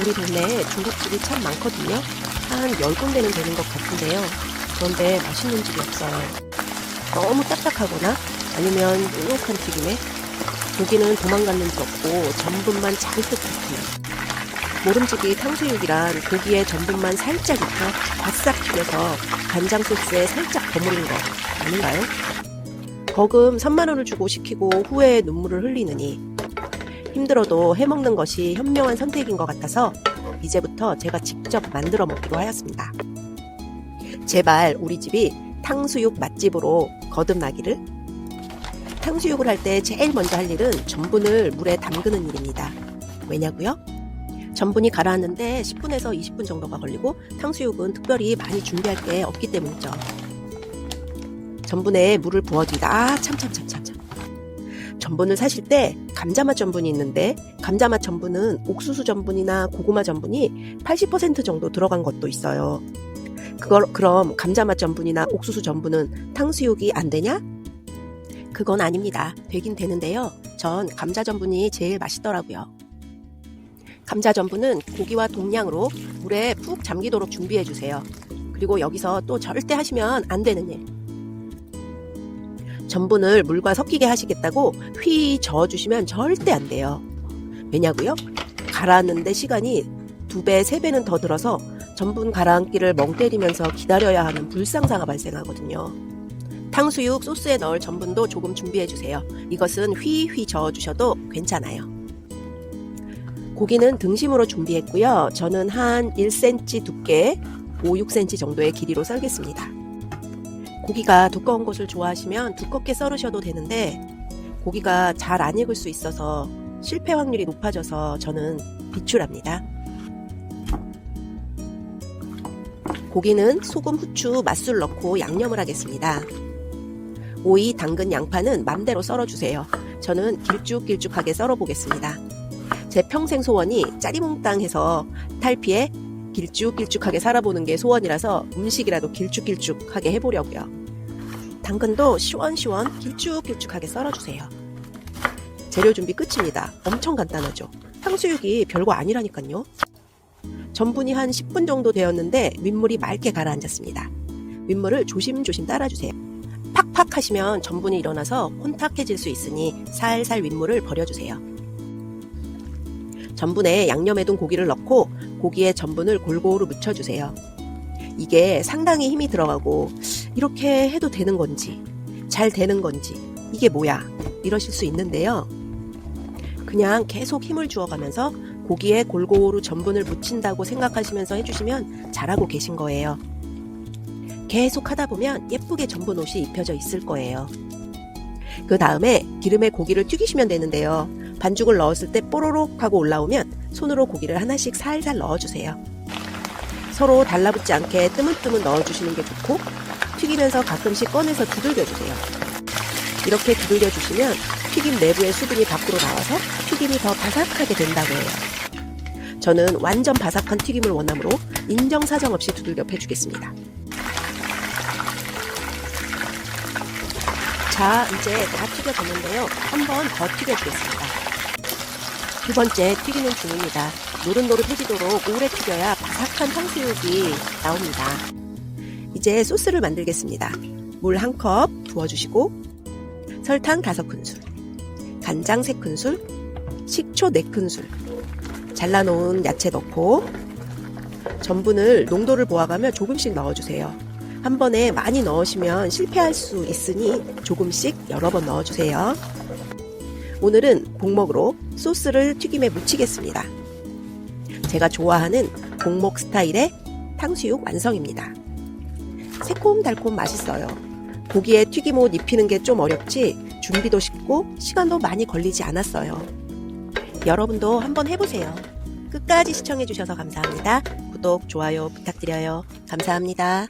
우리 동네에 중국집이 참 많거든요. 한 10군데는 되는 것 같은데요. 그런데 맛있는 집이 없어요. 너무 딱딱하거나 아니면 눅눅한 튀김에 고기는 도망가는 줄 없고 전분만 잔뜩 붙어요. 모름지기 탕수육이란 고기에 전분만 살짝 익혀 바싹 튀겨서 간장 소스에 살짝 버무린 거 아닌가요? 거금 3만 원을 주고 시키고 후에 눈물을 흘리느니 힘들어도 해먹는 것이 현명한 선택인 것 같아서 이제부터 제가 직접 만들어 먹기로 하였습니다. 제발 우리 집이 탕수육 맛집으로 거듭나기를. 탕수육을 할 때 제일 먼저 할 일은 전분을 물에 담그는 일입니다. 왜냐고요? 전분이 가라앉는데 10분에서 20분 정도가 걸리고 탕수육은 특별히 많이 준비할 게 없기 때문이죠. 전분에 물을 부어줍니다. 아, 참, 참, 참, 참, 참. 전분을 사실 때 감자맛 전분이 있는데 감자맛 전분은 옥수수 전분이나 고구마 전분이 80% 정도 들어간 것도 있어요. 그걸 그럼 감자맛 전분이나 옥수수 전분은 탕수육이 안 되냐? 그건 아닙니다. 되긴 되는데요. 전 감자 전분이 제일 맛있더라고요. 감자 전분은 고기와 동량으로 물에 푹 잠기도록 준비해 주세요. 그리고 여기서 또 절대 하시면 안 되는 일. 전분을 물과 섞이게 하시겠다고 휘 저어주시면 절대 안 돼요. 왜냐고요? 가라앉는데 시간이 두 배, 세 배는 더 들어서 전분 가라앉기를 멍 때리면서 기다려야 하는 불상사가 발생하거든요. 탕수육 소스에 넣을 전분도 조금 준비해 주세요. 이것은 휘휘 저어 주셔도 괜찮아요. 고기는 등심으로 준비했고요. 저는 한 1cm 두께, 5, 6cm 정도의 길이로 썰겠습니다. 고기가 두꺼운 것을 좋아하시면 두껍게 썰으셔도 되는데 고기가 잘 안 익을 수 있어서 실패 확률이 높아져서 저는 비출합니다. 고기는 소금, 후추, 맛술 넣고 양념을 하겠습니다. 오이, 당근, 양파는 맘대로 썰어주세요. 저는 길쭉길쭉하게 썰어보겠습니다. 제 평생 소원이 짜리몽땅해서 탈피해 길쭉길쭉하게 살아보는 게 소원이라서 음식이라도 길쭉길쭉하게 해보려고요. 당근도 시원시원 길쭉길쭉하게 썰어주세요. 재료 준비 끝입니다. 엄청 간단하죠. 탕수육이 별거 아니라니까요. 전분이 한 10분 정도 되었는데 윗물이 맑게 가라앉았습니다. 윗물을 조심조심 따라주세요. 팍팍 하시면 전분이 일어나서 혼탁해질 수 있으니 살살 윗물을 버려주세요. 전분에 양념해 둔 고기를 넣고 고기에 전분을 골고루 묻혀주세요. 이게 상당히 힘이 들어가고 이렇게 해도 되는 건지 잘 되는 건지 이게 뭐야 이러실 수 있는데요. 그냥 계속 힘을 주어가면서 고기에 골고루 전분을 묻힌다고 생각하시면서 해주시면 잘하고 계신 거예요. 계속 하다 보면 예쁘게 전분 옷이 입혀져 있을 거예요. 그 다음에 기름에 고기를 튀기시면 되는데요. 반죽을 넣었을 때 뽀로록 하고 올라오면 손으로 고기를 하나씩 살살 넣어주세요. 서로 달라붙지 않게 뜨문뜨문 넣어주시는 게 좋고 튀기면서 가끔씩 꺼내서 두들겨 주세요. 이렇게 두들겨 주시면 튀김 내부의 수분이 밖으로 나와서 튀김이 더 바삭하게 된다고 해요. 저는 완전 바삭한 튀김을 원하므로 인정사정 없이 두들겨 패주겠습니다. 자, 이제 다 튀겨졌는데요. 한번 더 튀겨주겠습니다. 두 번째 튀기는 중입니다. 노릇노릇해지도록 오래 튀겨야 바삭한 탕수육이 나옵니다. 이제 소스를 만들겠습니다. 물 한 컵 부어주시고 설탕 5큰술, 간장 3큰술, 식초 4큰술, 잘라놓은 야채 넣고 전분을 농도를 보아가며 조금씩 넣어주세요. 한 번에 많이 넣으시면 실패할 수 있으니 조금씩 여러 번 넣어주세요. 오늘은 공목으로 소스를 튀김에 묻히겠습니다. 제가 좋아하는 공목 스타일의 탕수육 완성입니다. 새콤달콤 맛있어요. 고기에 튀김옷 입히는 게 좀 어렵지 준비도 쉽고 시간도 많이 걸리지 않았어요. 여러분도 한번 해보세요. 끝까지 시청해주셔서 감사합니다. 구독, 좋아요 부탁드려요. 감사합니다.